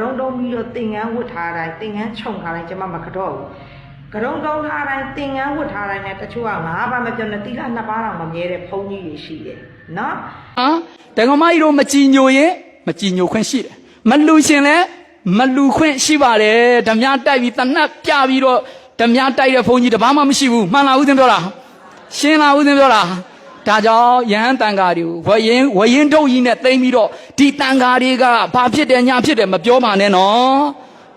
ရုံးတုံးပြီးတော့သင်ငန်းဝတ်ထားတိုင်းသင်ငန်းခြုံထားတိုင်းကျမမကတော့ဘူးကရုံးတုံးထားတိုင်းသင်ငန်းဝတ်ထားတိုင်းနဲ့တချို့ကငါးပါးမပြောနဲ့တိလာနှစ်ပါးတောင်မမြဲတဲ့ဘုန်းကြီးတွေရှိတယ်နော်ဟမ်တက္ကမကြီးတို့မကြည်ညိုရင်မကြည်ညိုခွင့်ရှိတယ်မလူရှင်လဲမလူခွင့်ရှိပါတယ်ဓမြတိုက်ပြီးတနတ်ပြပြီးတော့ဓမြတိုက်တဲ့ဘုန်းကြီးတပားမှမရှိဘူးမှန်လားဦးသင်ပြောတာရှင်းလားဦးသင်ပြောတာ ဒါကြောင့်ယဟန်တန်ဃာတွေကိုဝရင်ဝရင်တုတ်ကြီးနဲ့တိမ့်ပြီးတော့ဒီတန်ဃာတွေကဘာဖြစ်တယ်ညာဖြစ်တယ်မပြောပါနဲ့နော်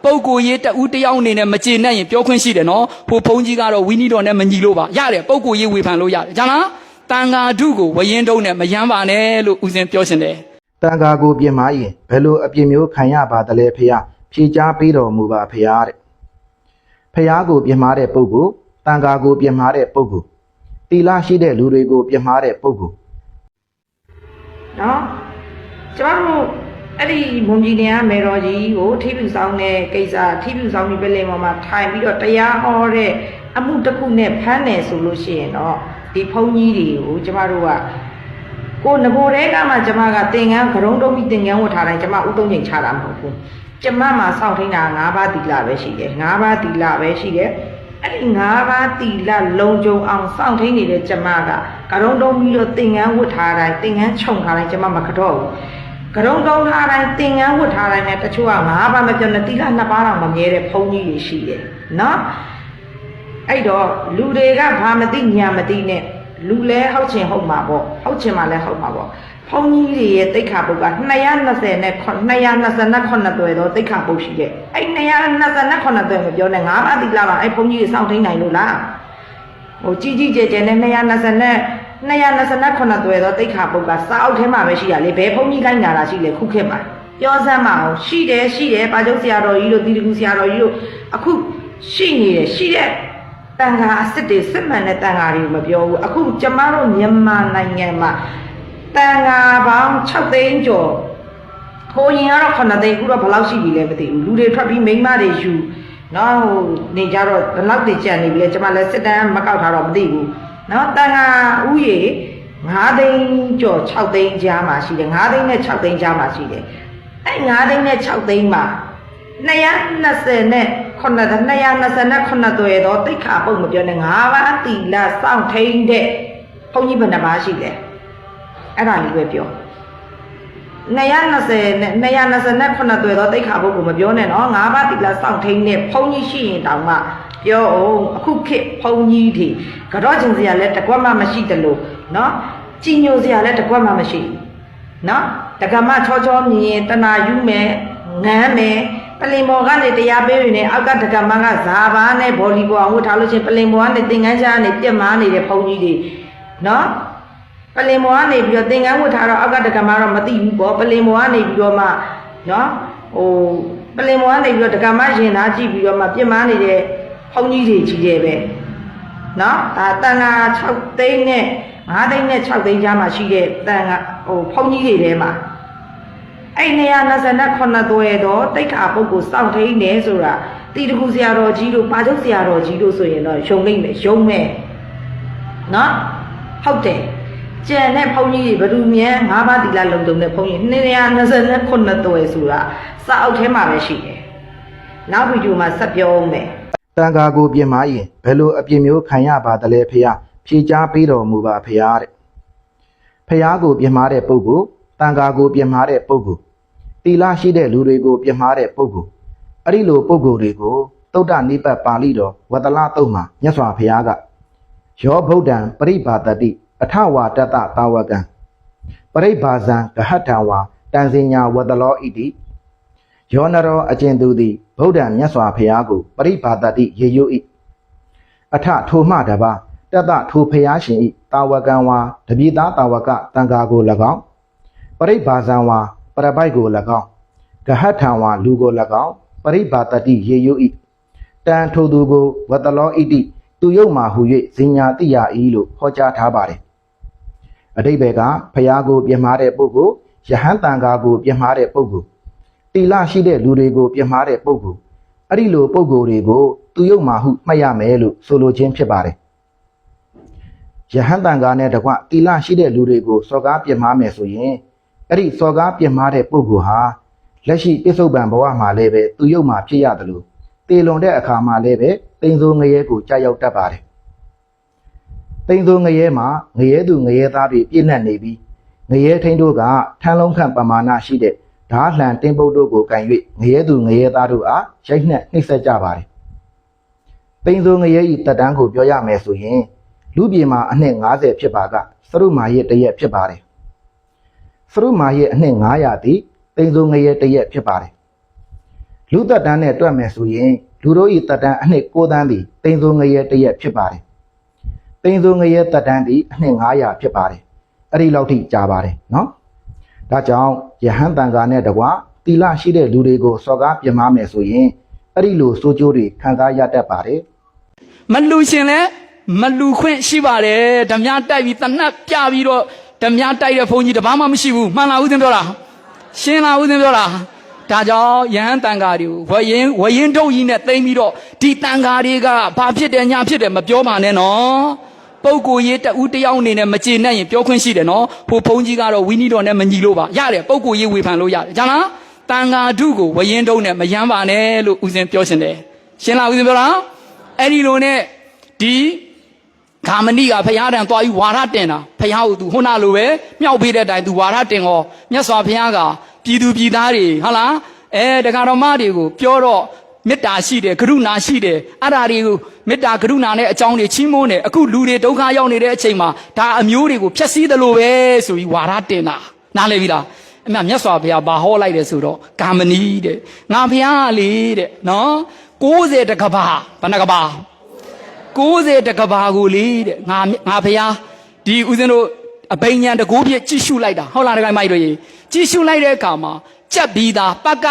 ပုဂ္ဂိုလ်ရေးတဦးတယောက်အနေနဲ့မကျေနပ်ရင်ပြောခွင့်ရှိတယ်နော်ဟိုဘုန်းကြီးကတော့ဝီနီတော်နဲ့မညီလို့ပါရတယ်ပုဂ္ဂိုလ်ရေးဝေဖန်လို့ရတယ်ဂျာလားတန်ဃာဓုကိုဝရင်တုံးနဲ့မယမ်းပါနဲ့လို့ဦးဇင်းပြောရှင်တယ်တန်ဃာကိုပြင်မာရင်ဘယ်လိုအပြစ်မျိုးခံရပါသလဲဖေယဖြေချားပေးတော်မူပါဖေယတဲ့ဖေယကိုပြင်မာတဲ့ပုဂ္ဂိုလ်တန်ဃာကိုပြင်မာတဲ့ပုဂ္ဂိုလ် တီလာရှိတဲ့လူတွေကိုပြင်မာတဲ့ပုဂ္ဂိုလ်နော်ကျမတို့အဲ့ဒီမွန်ပြည်နယ်ကမေတော်ကြီးကိုထိပြူဆောင်တဲ့ကိစ္စထိပြူဆောင်ပြီးပဲလေပေါ်မှာထိုင်ပြီးတော့တရားဟောတဲ့အမှုတစ်ခုနဲ့ဖမ်းတယ်ဆိုလို့ရှိရင်တော့ဒီဘုန်းကြီးတွေကိုကျမတို့ကကိုငကိုတဲကမှကျမကသင်္ကန်းကရုံးတုံးပြီးသင်္ကန်းဝတ်ထားတိုင်းကျမဥသုံးချိန်ချတာမဟုတ်ဘူးကျမမှာစောင့်ထိန်တာ၅ပါးတီလာပဲရှိတယ်၅ပါးတီလာပဲရှိတယ် အဲ့ဒီ၅ပါးတီလာလုံကြုံအောင်စောင့်ထိန်နေတဲ့ကျမကကရုံးတုံးပြီးတော့သင်္ကန်းဝတ်ထားတိုင်းသင်္ကန်းခြုံထားတိုင်းကျမမကတော့ဘူးကရုံတုံးထားတိုင်းသင်ငန်းဝတ်ထားတိုင်းနဲ့တချို့ကငါးပါးမပြောနဲ့တိလာနှစ်ပါးတောင်မမြဲတဲ့ဘုန်းကြီးတွေရှိတယ်နော်အဲ့တော့လူတွေကဘာမသိညာမသိနဲ့လူလဲဟုတ်ချင်ဟုတ်မှာပေါ့ဟုတ်ချင်မှလည်းဟုတ်မှာပေါ့ ဘုန်းကြီးတွေရဲ့တိတ်ခါပုတ်က220နဲ့229သွယ်တော့တိတ်ခါပုတ်ရှိတဲ့အဲ့229သွယ်မပြောနဲ့ငါးပါးတိလာပါအဲ့ဘုန်းကြီးတွေစောင့်ထိန်နိုင်လို့လားဟိုကြီးကြီးကျယ်ကျယ်နဲ့220နဲ့229သွယ်တော့တိတ်ခါပုတ်ကစာအုပ်ထဲမှာပဲရှိရလေဘယ်ဘုန်းကြီးကိုင်းနာတာရှိလေခုခေတ်မှာပြောစမ်းမအောင်ရှိတယ်ရှိတယ်ပါကျုပ်ဆရာတော်ကြီးတို့တီတကူဆရာတော်ကြီးတို့အခုရှိနေတယ်ရှိတဲ့တန်ခါအစ်စ်တွေစစ်မှန်တဲ့တန်ခါတွေကိုမပြောဘူးအခုကျမတို့မြန်မာနိုင်ငံမှာ တန်ခါပေါင်း6သိန်းကျော်ဟိုရင်ကတော့9သိန်းအခုတော့ဘယ်လောက်ရှိပြီလဲမသိဘူးလူတွေထွက်ပြီးမိန်းမတွေယူနော်ဟိုနေကြတော့ဘယ်လောက်တည်ကြံနေပြီလဲကျွန်မလည်းစစ်တမ်းမကောက်ထားတော့မသိဘူးနော်တန်ခါဥယေ9သိန်းကျော်6သိန်းကြားမှာရှိတယ်9သိန်းနဲ့6သိန်းကြားမှာရှိတယ်အဲ့9သိန်းနဲ့6သိန်းမှာ220နဲ့9 229သွယ်တော့တိတ်ခါပုံမပြောနဲ့9ပါးတီလာစောင့်ထိန်တဲ့ဘုန်းကြီးဘယ်နှပါးရှိလဲ အဲ့ဒါလေးပဲပြော220နဲ့229သွယ်တော့တိတ်ခါဖို့ကိုမပြောနဲ့နော်ငါးပါးတိလာစောင့်ထိန်နဲ့ဖုန်ကြီးရှိရင်တောင်မှပြောအောင်အခုခေတ်ဖုန်ကြီးတွေကတော့ကျင်စရာလဲတကွက်မှမရှိတယ်လို့နော်ကြည်ညိုစရာလဲတကွက်မှမရှိဘူးနော်တက္ကမချောချောမြင်ရင်တနာယူမယ်ငမ်းမယ်ပလင်မော်ကနေတရားပေးနေအောက်ကတက္ကမကဇာဘာနဲ့ဘောလီဘောအောင်ဝတ်ထားလို့ချင်းပလင်မော်ကနေသင်္ကန်းချာကနေပြက်မားနေတဲ့ဖုန်ကြီးတွေနော် ပလင်မော်ကနေပြီးတော့သင်္ကန်းဝတ်ထားတော့အောက်ကတက္ကမတော့မသိဘူးပေါ့ပလင်မော်ကနေပြီးတော့မှနော်ဟိုပလင်မော်ကနေပြီးတော့တက္ကမရင်သားကြည့်ပြီးတော့မှပြစ်မှားနေတဲ့ဖုန်ကြီးတွေကြီးတယ်ပဲနော်ဒါတန်ဃာ6သိန်းနဲ့5သိန်းနဲ့6သိန်းကြားမှာရှိတဲ့တန်ဃာဟိုဖုန်ကြီးတွေထဲမှာအဲ့229သွဲတော့တိတ်ခါပုဂ္ဂိုလ်စောင့်ထိန်နေဆိုတာတီတကူဆရာတော်ကြီးတို့ပါချုပ်ဆရာတော်ကြီးတို့ဆိုရင်တော့ယုံလိမ့်မယ်ယုံမယ်နော်ဟုတ်တယ် ကျန်တဲ့ဘုန်းကြီးတွေဘယ်သူမြဲ၅ပါးတီလာလုံတုံတဲ့ဘုန်းကြီး229သွယ်ဆိုတာစာအုပ်ထဲမှာပဲရှိတယ်။နောက်ဗီဒီယိုမှာဆက်ပြောအောင်မယ်တန်ဃာကိုပြင်မာရင်ဘယ်လိုအပြစ်မျိုးခံရပါသလဲဖေယဖြေချားပေးတော်မူပါဖေယတဲ့ဖေယကိုပြင်မာတဲ့ပုဂ္ဂိုလ်တန်ဃာကိုပြင်မာတဲ့ပုဂ္ဂိုလ်တီလာရှိတဲ့လူတွေကိုပြင်မာတဲ့ပုဂ္ဂိုလ်အဲ့ဒီလိုပုဂ္ဂိုလ်တွေကိုသုဒ္ဓနိပတ်ပါဠိတော်ဝတ္တလတုတ်မှာမြတ်စွာဘုရားကယောဗုဒ္ဓံပရိပါတတိ အထဝါတတတာဝကံပရိဘာဇံဂဟထံဝါတန်စင်ညာဝတ္တလောဣတိယောနရောအကျဉ်သူသည်ဗုဒ္ဓံမြတ်စွာဘုရားကိုပရိပါတတိရေယု၏အထထိုမှတပါတတထိုဘုရားရှင်၏တာဝကံဝါတပိသားတာဝကတန်ဃာကို၎င်းပရိဘာဇံဝါပရပိုက်ကို၎င်းဂဟထံဝါလူကို၎င်းပရိပါတတိရေယု၏တန်ထိုသူကိုဝတ္တလောဣတိသူယုတ်မှဟူ၍ဇင်ညာတိယဤလို့ဟောကြားထားပါတယ် အတိဘယ်ကဖျားကိုပြမှားတဲ့ပုဂ္ဂိုလ်ယဟန်တန်ဃာကိုပြမှားတဲ့ပုဂ္ဂိုလ်တီလရှိတဲ့လူတွေကိုပြမှားတဲ့ပုဂ္ဂိုလ်အဲ့ဒီလိုပုဂ္ဂိုလ်တွေကိုသူယုတ်မှဟုမှတ်ရမယ်လို့ဆိုလိုခြင်းဖြစ်ပါတယ်ယဟန်တန်ဃာနဲ့တကွတီလရှိတဲ့လူတွေကိုစော်ကားပြမှားမယ်ဆိုရင်အဲ့ဒီစော်ကားပြမှားတဲ့ပုဂ္ဂိုလ်ဟာလက်ရှိပြစ္ဆုတ်ပံဘဝမှာလည်းပဲသူရုပ်မှာဖြစ်ရတယ်လို့တေလွန်တဲ့အခါမှာလည်းပဲတိမ်ဆိုးငရဲကိုကြာရောက်တတ်ပါတယ် တိမ်ဆိုးငရဲမှာငရဲသူငရဲသားတွေပြည့်နှက်နေပြီးငရဲထိန်တို့ကထန်းလုံးခန့်ပမာဏရှိတဲ့ဓာလှန်တင်းပုတ်တို့ကိုကန်၍ငရဲသူငရဲသားတို့အားရိုက်နှက်နှိပ်စက်ကြပါတယ်တိမ်ဆိုးငရဲဤတက်တန်းကိုပြောရမယ်ဆိုရင်လူပြေမှာအနှစ်90ဖြစ်ပါကစရုမာရဲ့တရက်ဖြစ်ပါတယ်စရုမာရဲ့အနှစ်900တိတိမ်ဆိုငရဲတရက်ဖြစ်ပါတယ်လူသက်တမ်းနဲ့တွက်မယ်ဆိုရင်လူတို့ဤသက်တမ်းအနှစ်9တန်းတိတိမ်ဆိုငရဲတရက်ဖြစ်ပါတယ် တိမ်ဆိုငရဲသက်တမ်းတိအနှစ်900ဖြစ်ပါတယ်အဲ့ဒီလောက်ထိကြာပါတယ်နော်ဒါကြောင့်ယဟန်တန်ဃာနဲ့တကွာတီလရှိတဲ့လူတွေကိုစော်ကားပြမမယ်ဆိုရင်အဲ့ဒီလိုစိုးကျိုးတွေခံစားရတတ်ပါတယ်မလူရှင်လဲမလူခွင့်ရှိပါတယ်ဓမြတိုက်ပြီးတနတ်ပြပြီးတော့ဓမြတိုက်တဲ့ဘုန်းကြီးတပားမှမရှိဘူးမှန်လားဦးဇင်းပြောတာရှင်းလားဦးဇင်းပြောတာဒါကြောင့်ယဟန်တန်ဃာတွေကိုဝရင်ဝရင်တုတ်ကြီးနဲ့တိမ့်ပြီးတော့ဒီတန်ဃာတွေကဘာဖြစ်တယ်ညာဖြစ်တယ်မပြောပါနဲ့နော် ပုပ်ကိုရေးတဦးတယောက်အနေနဲ့မကျေနပ်ရင်ပြောခွင့်ရှိတယ်နော်ဟိုဘုန်းကြီးကတော့ဝီနီတော်နဲ့မညီလို့ပါရတယ်ပုပ်ကိုရေးဝေဖန်လို့ရတယ်ဂျာလားတန်ဃာဓုကိုဝရင်တုတ်နဲ့မယမ်းပါနဲ့လို့ဦးဇင်းပြောရှင်တယ်ရှင်းလားဦးဇင်းပြောတာအဲ့ဒီလိုနဲ့ဒီဂါမဏိကဖရာတန်သွားပြီးဝါရတင်တာဖရာကိုသူဟိုနာလိုပဲမြောက်ပေးတဲ့အတိုင်းသူဝါရတင်ဟောမြတ်စွာဘုရားကပြည်သူပြည်သားတွေဟုတ်လားအဲတက္ကတော်မတွေကိုပြောတော့ မေတ္တာရှိတယ်ကရုဏာရှိတယ်အဲ့ဒါတွေကိုမေတ္တာကရုဏာနဲ့အကြောင်းတွေချီးမွမ်းတယ်အခုလူတွေဒုက္ခရောက်နေတဲ့အချိန်မှာဒါအမျိုးတွေကိုဖျက်ဆီးတယ်လို့ပဲဆိုပြီးဝါရတင်တာနားလည်ပြီလားအမှမြတ်စွာဘုရားဘာဟောလိုက်တယ်ဆိုတော့ဂါမဏိတဲ့ငါဘုရားကလေတဲ့နော်60တကဘာဘယ်နှကဘာ60တကဘာကိုလေတဲ့ငါငါဖះဒီဦးဇင်းတို့အဘိညာဉ်တကိုးပြည့်ကြည့်ရှုလိုက်တာဟုတ်လားတခိုင်းမိုက်တို့ရေကြည့်ရှုလိုက်တဲ့အခါမှာကြက်ပြီးသားပက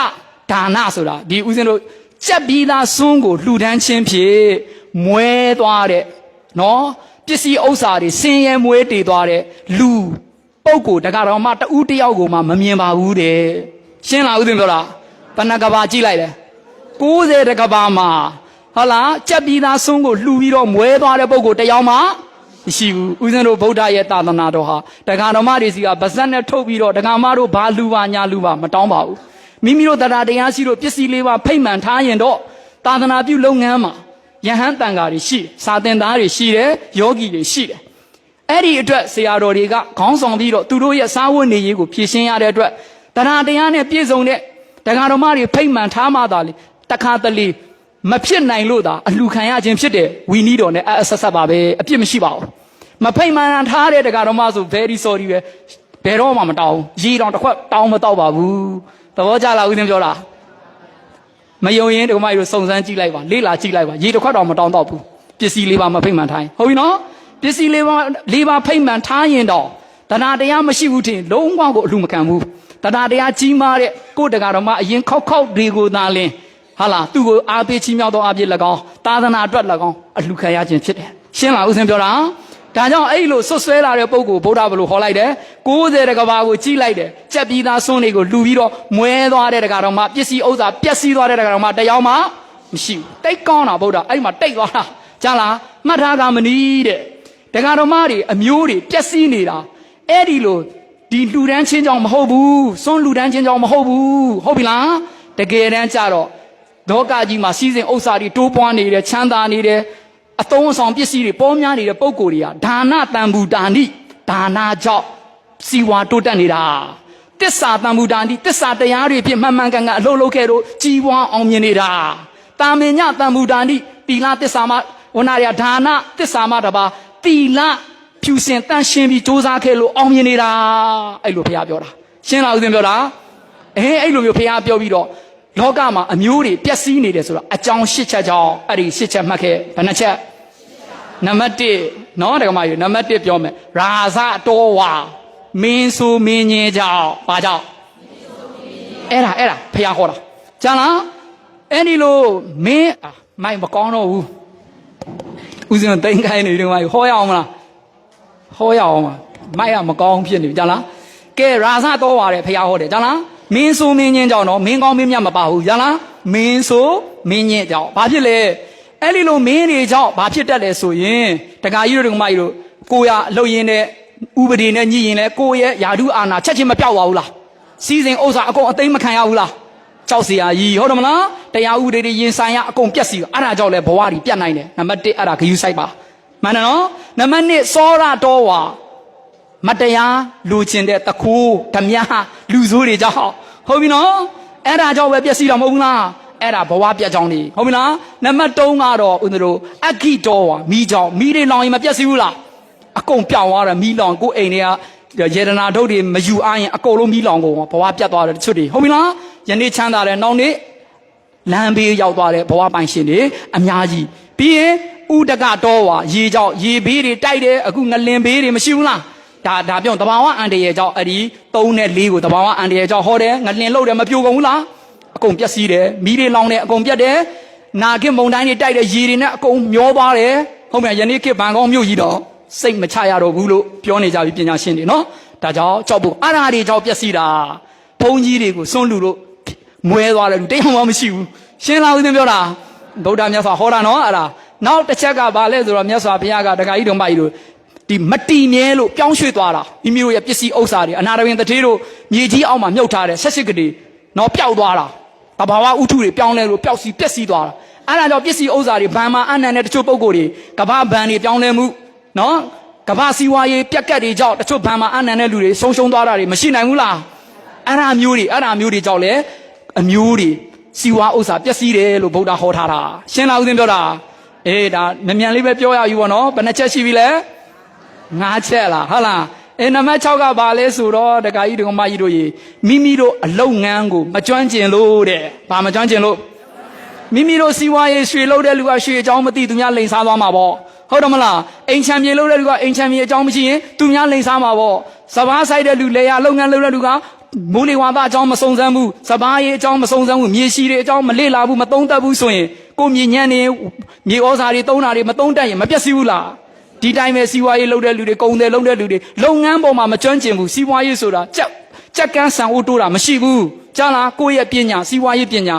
ဒါနဆိုတာဒီဦးဇင်းတို့ ကြက်ပြီးသားစွန်းကိုလှူဒန်းခြင်းဖြင့်မွဲသွားတဲ့နော်ပစ္စည်းဥစ္စာတွေဆင်းရဲမွဲတည်သွားတဲ့လူပုပ်ကိုတကတော်မှတူးတယောက်ကိုမှမမြင်ပါဘူးတဲ့ရှင်းလားဦးဇင်းပြောလားဘဏ္ဍကဘာကြည့်လိုက်တယ်60တကဘာမှာဟုတ်လားကြက်ပြီးသားဆုံးကိုလှူပြီးတော့မွဲသွားတဲ့ပုံကိုတရားမှမရှိဘူးဦးဇင်းတို့ဗုဒ္ဓရဲ့သာသနာတော်ဟာတက္ကတော်မတွေစီကဗဇက်နဲ့ထုတ်ပြီးတော့တက္ကမတို့ဘာလူပါညာလူပါမတောင်းပါဘူး မိမိတို့တရားတရားရှိလို့ပစ္စည်းလေးပါဖိတ်မှန်ထားရင်တော့သာသနာပြုလုပ်ငန်းမှာယဟန်တန်ဃာတွေရှိတယ်စာသင်သားတွေရှိတယ်ယောဂီတွေရှိတယ်အဲ့ဒီအတွက်ဆရာတော်တွေကခေါင်းဆောင်ပြီးတော့သူတို့ရဲ့စားဝတ်နေရေးကိုဖြည့်ရှင်းရတဲ့အတွက်တရားတရားနဲ့ပြည့်စုံတဲ့တရားတော်မတွေဖိတ်မှန်ထားမှသာလေတခါတလေမဖြစ်နိုင်လို့သာအလှခံရခြင်းဖြစ်တယ်ဝီနီးတော်နဲ့အအဆက်ဆက်ပါပဲအပြစ်မရှိပါဘူးမဖိတ်မှန်ထားတဲ့တရားတော်မဆို very sorry ပဲဘယ်တော့မှမတောင်းရေတောင်တစ်ခွက်တောင်းမတော့ပါဘူး သဘောကျလားဦးသင်းပြောလားမယုံရင်ဒီကမကြီးတို့စုံစမ်းကြည့်လိုက်ပါလေ့လာကြည့်လိုက်ပါရေတစ်ခွက်တော့မတောင်းတော့ဘူးပစ္စည်းလေးပါမဖိတ်မှန်ထားရင်ဟုတ်ပြီနော်ပစ္စည်းလေးပါလေးပါဖိတ်မှန်ထားရင်တော့တရားတရားမရှိဘူးထင်လုံးဝကိုအလှမခံဘူးတရားတရားကြီးမားတဲ့ကိုယ်တကာတော်မှအရင်ခောက်ခောက်တွေကိုသာလင်းဟာလားသူ့ကိုအားပေးချီးမြှောက်တော့အားပေး၎င်းသာသနာအတွက်၎င်းအလှခံရခြင်းဖြစ်တယ်ရှင်းလားဦးစင်ပြောတာ ဒါကြောင့်အဲ့လိုဆွတ်ဆွဲလာတဲ့ပုံကိုဗုဒ္ဓဘလို့ဟောလိုက်တယ်60တကဘာကိုကြီးလိုက်တယ်ကြက်ပြီးသားစွန်းတွေကိုလှူပြီးတော့မွဲသွားတဲ့တကတော်မှပစ္စည်းဥစ္စာပျက်စီးသွားတဲ့တကတော်မှတရားမှမရှိဘူးတိတ်ကောင်းတာဗုဒ္ဓအဲ့မှာတိတ်သွားတာကြားလားမှတ်ထားကမနီးတဲ့တကတော်မတွေအမျိုးတွေပျက်စီးနေတာအဲ့ဒီလိုဒီလှူဒန်းချင်းကြောင့်မဟုတ်ဘူးစွန်းလှူဒန်းချင်းကြောင့်မဟုတ်ဘူးဟုတ်ပြီလားတကယ်တမ်းကြတော့လောကကြီးမှာစီးစဉ်ဥစ္စာတွေတိုးပွားနေတယ်ချမ်းသာနေတယ် အသုံးအဆောင်ပစ္စည်းတွေပေါ်များနေတဲ့ပုံကိုယ်တွေကဒါနတန်ဘူးတာနိဒါနကြောင့်စီဝါတိုးတက်နေတာတစ္ဆာတန်ဘူးတာနိတစ္ဆာတရားတွေဖြစ်မှန်မှန်ကန်ကန်အလုံးလုံးခဲ့တော့ကြီးပွားအောင်မြင်နေတာတာမင်ညတန်ဘူးတာနိတီလာတစ္ဆာမဝနာရဒါနတစ္ဆာမတပါတီလာဖြူစင်တန့်ရှင်းပြီးစ조사ခဲ့လို့အောင်မြင်နေတာအဲ့လိုဘုရားပြောတာရှင်းလားဦးဇင်းပြောတာအဲအဲ့လိုမျိုးဘုရားပြောပြီးတော့ လောကမှာအမျိုးတွေပျက်စီးနေတယ်ဆိုတော့အကြောင်းရှစ်ချက်ကြောင့်အဲ့ဒီရှစ်ချက်မှတ်ခဲ့ဘယ်နှချက်နံပါတ်1နော်တက္ကမကြီးနံပါတ်1ပြောမယ်ရာဇတော်ဝါမင်းဆိုမင်းကြီးကြောင့်ဘာကြောင့်အဲ့ဒါအဲ့ဒါဖះခေါ်တာကျန်လားအဲ့ဒီလိုမင်းအာမိုက်မကောင်းတော့ဘူးဦးဇင်းတိန်ခိုင်းနေတယ်တက္ကမကြီးဟောရအောင်မလားဟောရအောင်မလားမိုက်ကမကောင်းဖြစ်နေပြီကျန်လားကဲရာဇတော်ဝါတဲ့ဖះဟောတယ်ကျန်လား မင်းဆိုမင်းညင်းကြောင့်တော့မင်းကောင်းမင်းမြတ်မပါဘူးရလားမင်းဆိုမင်းညင်းကြောင့်ဘာဖြစ်လဲအဲ့ဒီလိုမင်းတွေကြောင့်ဘာဖြစ်တတ်လဲဆိုရင်တခါကြီးတို့ဒကမကြီးတို့ကိုရအလုပ်ရင်းတဲ့ဥပဒေနဲ့ညှိရင်လဲကိုရဲ့ယာဓုအာနာချက်ချင်းမပြောက်ပါဘူးလားစီစဉ်ဥစ္စာအကုန်အသိမခံရဘူးလားကြောက်စရာကြီးဟုတ်တယ်မလားတရားဥပဒေတွေရင်ဆိုင်ရအကုန်ပြက်စီအဲ့ဒါကြောင့်လဲဘဝကြီးပြတ်နိုင်တယ်နံပါတ်1အဲ့ဒါဂယူဆိုင်ပါမှန်တယ်နော်နံပါတ်2စောရတော်ဝါမတရားလူကျင်တဲ့တကူဓမြလူဆိုးတွေကြောင့် ဟုတ်ပြီနော်အဲ့ဒါကြောင့်ပဲပြက်စီတာမဟုတ်ဘူးလားအဲ့ဒါဘဝပြတ်ကြောင်းနေဟုတ်ပြီလားနံပါတ်3ကတော့ဦးတို့အဂိတော်ဝါမိကြောင့်မိတွေလောင်ရင်မပြက်စီဘူးလားအကုန်ပြောင်းသွားတယ်မီးလောင်ကိုယ်အိမ်တွေကရေဒနာဒုတ်တွေမယူအားရင်အကုန်လုံးမီးလောင်ကုန်ဘဝပြတ်သွားတယ်တချို့တွေဟုတ်ပြီလားယနေ့ချမ်းသာတယ်နောက်နေ့လမ်းဘေးရောက်သွားတယ်ဘဝပိုင်ရှင်တွေအများကြီးပြီးရင်ဥဒကတော့ဝါရေကြောင့်ရေဘေးတွေတိုက်တယ်အခုငလင်ဘေးတွေမရှိဘူးလား ဒါဒါပြောတဘာဝအန်တရေကြောင့်အဲ့ဒီ3နဲ့4ကိုတဘာဝအန်တရေကြောင့်ဟောတယ်ငလင်လို့တယ်မပြိုကုန်ဘူးလားအကုန်ပျက်စီးတယ်မီးတွေလောင်တယ်အကုန်ပြတ်တယ်နာဂစ်မုန်တိုင်းတွေတိုက်တယ်ရေတွေနဲ့အကုန်မျောသွားတယ်ဟုတ်ပြီလားယနေ့ခေတ်ဘန်ကောင်းမြို့ကြီးတော့စိတ်မချရတော့ဘူးလို့ပြောနေကြပြီပညာရှင်တွေနော်ဒါကြောင့်ကြောက်ဖို့အရာတွေကြောင့်ပျက်စီးတာဘုန်းကြီးတွေကိုစွန့်လူလို့မွဲသွားတယ်လူတရားမှမရှိဘူးရှင်းလားဦးသင်ပြောတာဗုဒ္ဓမြတ်စွာဟောတာနော်အဲ့ဒါနောက်တစ်ချက်ကဘာလဲဆိုတော့မြတ်စွာဘုရားကတခါကြီးတော်မကြီးတို့ ဒီမတီမြဲလို့ပြောင်းရွှေ့သွားတာမိမိတို့ရဲ့ပစ္စည်းဥစ္စာတွေအနာရဝင်တထေးတို့မြေကြီးအောက်မှာမြုပ်ထားတဲ့ဆက်ရှိကလေးနော်ပျောက်သွားတာတဘာဝဥထုတွေပြောင်းလဲလို့ပျောက်စီပျက်စီးသွားတာအဲ့ဒါကြောင့်ပစ္စည်းဥစ္စာတွေဘန်မှာအနန္တတချို့ပုံကိုယ်တွေကဘာဘန်တွေပြောင်းလဲမှုနော်ကဘာစီဝါရေးပြက်ကတ်တွေကြောင့်တချို့ဘန်မှာအနန္တတဲ့လူတွေဆုံးရှုံးသွားတာတွေမရှိနိုင်ဘူးလားအဲ့ဒါမျိုးတွေအဲ့ဒါမျိုးတွေကြောင့်လေအမျိုးတွေစီဝါဥစ္စာပျက်စီးတယ်လို့ဗုဒ္ဓဟောထားတာရှင်းလားဦးသင်ပြောတာအေးဒါမြန်မြန်လေးပဲပြောရယူပါနော်ဘယ်နှချက်ရှိပြီလဲ ငါးချက်လားဟုတ်လားအဲနံပါတ်6ကဘာလဲဆိုတော့တခါကြီးဒကမကြီးတို့ရေမိမိတို့အလုတ်ငန်းကိုမကျွမ်းကျင်လို့တဲ့ဘာမကျွမ်းကျင်လို့မိမိတို့စီဝါရေးရွှေလို့တဲ့လူကရွှေအကြောင်းမသိသူများလိန်စားသွားမှာပေါ့ဟုတ်တယ်မလားအိမ်ချမ်းမြေလို့တဲ့လူကအိမ်ချမ်းမြေအကြောင်းမရှိရင်သူများလိန်စားမှာပေါ့စပားဆိုင်တဲ့လူလေယာလုပ်ငန်းလုပ်တဲ့လူကမိုးလေဝါသအကြောင်းမစုံစမ်းဘူးစပားရေးအကြောင်းမစုံစမ်းဘူးမြေရှိတွေအကြောင်းမလေ့လာဘူးမသုံးသပ်ဘူးဆိုရင်ကိုမြေညံ့နေမြေဩဇာတွေသုံးတာတွေမသုံးတတ်ရင်မပျက်စီးဘူးလား ဒီတိုင်းပဲစီးပွားရေးလုပ်တဲ့လူတွေကုန်တယ်လုပ်တဲ့လူတွေလုပ်ငန်းပေါ်မှာမကျွမ်းကျင်ဘူးစီးပွားရေးဆိုတာကြက်ကြက်ကန်းဆန်အိုးတိုးတာမရှိဘူးကြားလားကိုယ့်ရဲ့ပညာစီးပွားရေးပညာ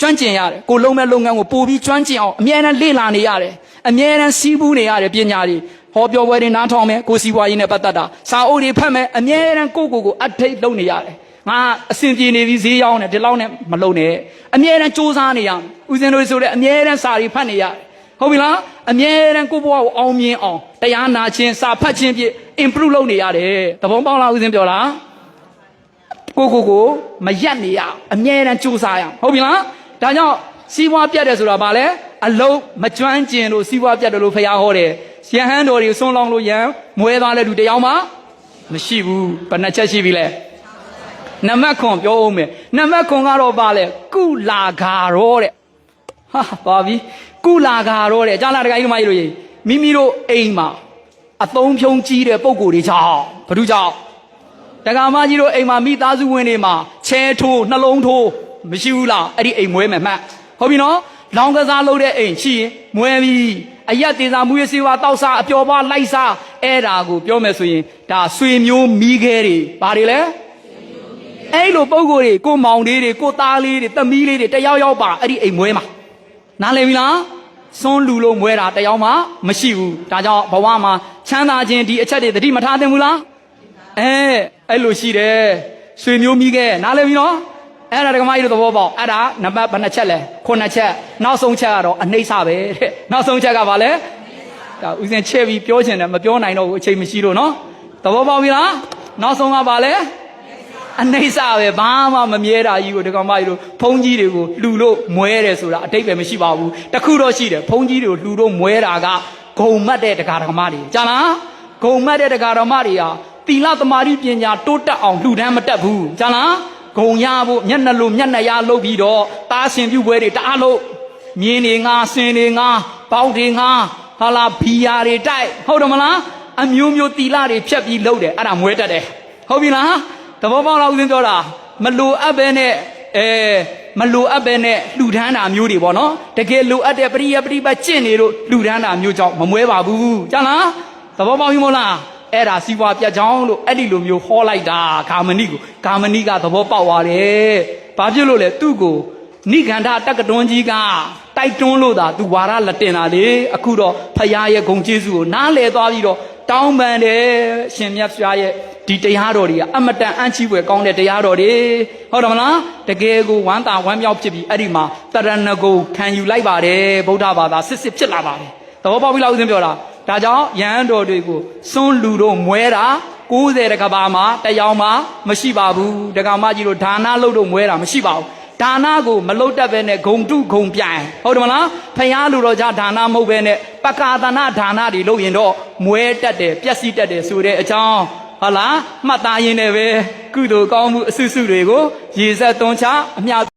ကျွမ်းကျင်ရတယ်ကိုလုံးမဲ့လုပ်ငန်းကိုပို့ပြီးကျွမ်းကျင်အောင်အမြဲတမ်းလေ့လာနေရတယ်အမြဲတမ်းစီးပူးနေရတယ်ပညာတွေဟောပြောပွဲတွေနားထောင်မယ်ကိုစီးပွားရေးနဲ့ပတ်သက်တာစာအုပ်တွေဖတ်မယ်အမြဲတမ်းကိုယ့်ကိုယ်ကိုအထိတ်လုပ်နေရတယ်ငါအဆင်ပြေနေပြီဈေးရောက်နေဒီလောက်နဲ့မလုံနဲ့အမြဲတမ်းစူးစမ်းနေရမယ်ဦးဇင်းတို့ဆိုတဲ့အမြဲတမ်းစာတွေဖတ်နေရတယ် ဟုတ်ပြီလားအမြဲတမ်းကိုယ့်ဘဝကိုအောင်မြင်အောင်တရားနာခြင်းစာဖတ်ခြင်းဖြင့် improve လုပ်နေရတယ်သဘောပေါက်လားဦးဇင်းပြောလားကိုကိုကိုမရက်နေရအောင်အမြဲတမ်းကြိုးစားရအောင်ဟုတ်ပြီလားဒါကြောင့်စီးပွားပြတ်တယ်ဆိုတာဘာလဲအလုံးမကျွမ်းကျင်လို့စီးပွားပြတ်တယ်လို့ဖရားဟောတယ်ရဟန်းတော်တွေဆွန်းလောင်းလို့ရန်မွဲသွားတဲ့လူတစ်ယောက်မှမရှိဘူးဘယ်နှချက်ရှိပြီလဲနံပါတ်ခွန်ပြောအောင်မယ်နံပါတ်ခွန်ကတော့ဘာလဲကုလာဂါရောတဲ့ဟာပါပြီ ကုလာကာတော့တဲ့ကြားလာတခါကြီးတို့မကြီးတို့ရေမိမိတို့အိမ်မှာအသုံးဖြုံးကြီးတဲ့ပုံကိုယ်တွေကြောင့်ဘာလို့ကြောင့်တက္ကမကြီးတို့အိမ်မှာမိသားစုဝင်တွေမှာချဲထိုးနှလုံးထိုးမရှိဘူးလားအဲ့ဒီအိမ်မွဲမယ်မှတ်ဟုတ်ပြီနော်လောင်ကစားလုပ်တဲ့အိမ်ရှိရင်မွဲပြီအရက်တင်စားမူရစေဝါတောက်စားအပျော်ပါလိုက်စားအဲ့ဒါကိုပြောမယ်ဆိုရင်ဒါဆွေမျိုးမိခဲတွေဘာတွေလဲအဲ့လိုပုံကိုယ်တွေကိုမောင်လေးတွေကိုသားလေးတွေသမီးလေးတွေတယောက်ယောက်ပါအဲ့ဒီအိမ်မွဲမှာ နားလည်ပြီလားစွန်းလူလို့မွဲတာတယောက်မှမရှိဘူးဒါကြောင့်ဘဝမှာချမ်းသာခြင်းဒီအချက်တွေသတိမထားသင့်ဘူးလားအဲအဲ့လိုရှိတယ်ဆွေမျိုးမိခဲ့နားလည်ပြီနော်အဲ့ဒါဒကမကြီးတို့သဘောပေါက်အဲ့ဒါနံပါတ်ဘယ်နှချက်လဲခုနှစ်ချက်နောက်ဆုံးချက်ကတော့အနှိမ့်စပဲတဲ့နောက်ဆုံးချက်ကဘာလဲဒါဦးစင်ချက်ပြီးပြောချင်တယ်မပြောနိုင်တော့ဘူးအချိန်မရှိလို့နော်သဘောပေါက်ပြီလားနောက်ဆုံးကဘာလဲ အနှိမ့်စပဲဘာမှမမြဲတာကြီးကိုဒီကောင်မကြီးတို့ဘုန်းကြီးတွေကိုလှူလို့မွဲတယ်ဆိုတာအတိတ်ပဲမရှိပါဘူးတခုတော့ရှိတယ်ဘုန်းကြီးတွေကိုလှူလို့မွဲတာကဂုံမတ်တဲ့တရားဓမ္မတွေကြားလားဂုံမတ်တဲ့တရားဓမ္မတွေဟာသီလသမာဓိပညာတိုးတက်အောင်လှူဒန်းမတက်ဘူးကြားလားဂုံရဖို့မျက်နှာလိုမျက်နှာရလုပ်ပြီးတော့တားရှင်ပြုပွဲတွေတအားလို့မြင်းတွေငါဆင်တွေငါပေါက်တွေငါဟာလာဘီယာတွေတိုက်ဟုတ်တယ်မလားအမျိုးမျိုးသီလတွေဖြတ်ပြီးလုပ်တယ်အဲ့ဒါမွဲတတ်တယ်ဟုတ်ပြီလား သဘောပေါက်လားဦးဇင်းပြောတာမလိုအပ်ပဲနဲ့အဲမလိုအပ်ပဲနဲ့လှူဒန်းတာမျိုးတွေပေါ့နော်တကယ်လိုအပ်တဲ့ပရိယပရိပတ်ကျင့်နေလို့လှူဒန်းတာမျိုးကြောင့်မမွဲပါဘူးကြားလားသဘောပေါက်ပြီမို့လားအဲ့ဒါစီးပွားပြတ်ကြောင်းလို့အဲ့ဒီလိုမျိုးဟောလိုက်တာဂါမဏိကိုဂါမဏိကသဘောပေါက်သွားတယ်ဘာဖြစ်လို့လဲသူ့ကိုနိဂန္ဓတက္ကတွန်းကြီးက တိုက်တွန်းလို့သာသူဝါရလက်တင်တာလေအခုတော့ဖရာရဲ့ဂုံကျေးဇူးကိုနားလဲသွားပြီးတော့တောင်းပန်တယ်ရှင်မြတ်စွာရဲ့ဒီတရားတော်တွေကအမတန်အံ့ချီးဖွယ်ကောင်းတဲ့တရားတော်တွေဟုတ်တယ်မလားတကယ်ကိုဝမ်းသာဝမ်းမြောက်ဖြစ်ပြီးအဲ့ဒီမှာတရဏဂုံခံယူလိုက်ပါတယ်ဗုဒ္ဓဘာသာစစ်စစ်ဖြစ်လာပါတယ်သဘောပေါက်ပြီလားဦးဇင်းပြောတာဒါကြောင့်ယဟန်တော်တွေကိုစွန့်လူတို့မွဲတာ90တကဘာမှာတယောက်မှမရှိပါဘူးတက္ကမကြီးတို့ဒါနလုပ်တို့မွဲတာမရှိပါဘူး ဒါနကိုမလုတ်တတ်ပဲနဲ့ဂုံတုဂုံပြိုင်ဟုတ်တယ်မလားဖယားလူတော်ကြဒါနမဟုတ်ပဲနဲ့ပကာသနာဒါနတွေလုပ်ရင်တော့မွဲတတ်တယ်ပျက်စီးတတ်တယ်ဆိုတဲ့အကြောင်းဟုတ်လားမှတ်သားရင်းနဲ့ပဲကုသိုလ်ကောင်းမှုအစွစုတွေကိုရေဆက်သွန်းချအမြ